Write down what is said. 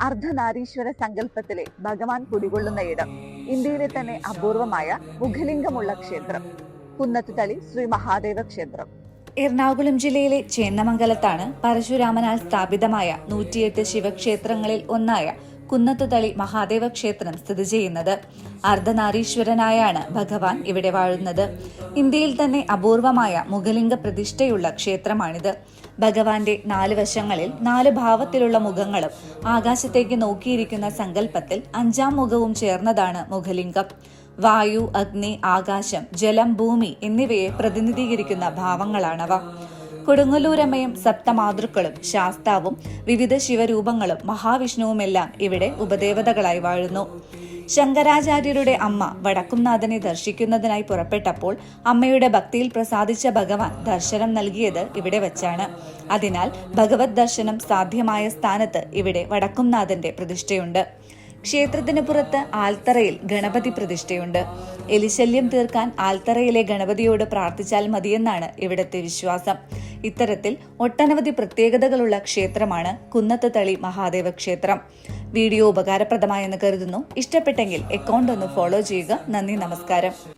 അർദ്ധനാരീശ്വര സങ്കല്പത്തിലെ ഭഗവാൻ കുടികൊള്ളുന്ന ഇടം ഇന്ത്യയിലെ തന്നെ അപൂർവമായ മുഖലിംഗമുള്ള ക്ഷേത്രം കുന്നത്തുതളി ശ്രീ മഹാദേവ ക്ഷേത്രം. എറണാകുളം ജില്ലയിലെ ചേന്നമംഗലത്താണ് പരശുരാമനാൽ സ്ഥാപിതമായ നൂറ്റിയെട്ട് ശിവക്ഷേത്രങ്ങളിൽ ഒന്നായ കുന്നത്തുതളി മഹാദേവ ക്ഷേത്രം സ്ഥിതി ചെയ്യുന്നത്. അർദ്ധനാരീശ്വരനായാണ് ഭഗവാൻ ഇവിടെ വാഴുന്നത്. ഇന്ത്യയിൽ തന്നെ അപൂർവമായ മുഖലിംഗ പ്രതിഷ്ഠയുള്ള ക്ഷേത്രമാണിത്. ഭഗവാന്റെ നാല് വശങ്ങളിൽ നാല് ഭാവത്തിലുള്ള മുഖങ്ങളും ആകാശത്തേക്ക് നോക്കിയിരിക്കുന്ന സങ്കല്പത്തിൽ അഞ്ചാം മുഖവും ചേർന്നതാണ് മുഖലിംഗം. വായു അഗ്നി ആകാശം ജലം ഭൂമി എന്നിവയെ പ്രതിനിധീകരിക്കുന്ന ഭാവങ്ങളാണവ. കൊടുങ്ങല്ലൂരമ്മയും സപ്തമാതൃക്കളും ശാസ്താവും വിവിധ ശിവരൂപങ്ങളും മഹാവിഷ്ണുവുമെല്ലാം ഇവിടെ ഉപദേവതകളായി വാഴുന്നു. ശങ്കരാചാര്യരുടെ അമ്മ വടക്കുംനാഥനെ ദർശിക്കുന്നതിനായി പുറപ്പെട്ടപ്പോൾ അമ്മയുടെ ഭക്തിയിൽ പ്രസാദിച്ച ഭഗവാൻ ദർശനം നൽകിയത് ഇവിടെ വച്ചാണ്. അതിനാൽ ഭഗവത് ദർശനം സാധ്യമായ സ്ഥാനത്ത് ഇവിടെ വടക്കുംനാഥന്റെ പ്രതിഷ്ഠയുണ്ട്. ക്ഷേത്രത്തിന് പുറത്ത് ആൽത്തറയിൽ ഗണപതി പ്രതിഷ്ഠയുണ്ട്. എലിശല്യം തീർക്കാൻ ആൽത്തറയിലെ ഗണപതിയോട് പ്രാർത്ഥിച്ചാൽ മതിയെന്നാണ് ഇവിടത്തെ വിശ്വാസം. ഇത്തരത്തിൽ ഒട്ടനവധി പ്രത്യേകതകളുള്ള ക്ഷേത്രമാണ് കുന്നത്ത് തളി മഹാദേവ ക്ഷേത്രം. വീഡിയോ ഉപകാരപ്രദമായെന്ന് കരുതുന്നു. ഇഷ്ടപ്പെട്ടെങ്കിൽ അക്കൗണ്ട് ഒന്ന് ഫോളോ ചെയ്യുക. നന്ദി നമസ്കാരം.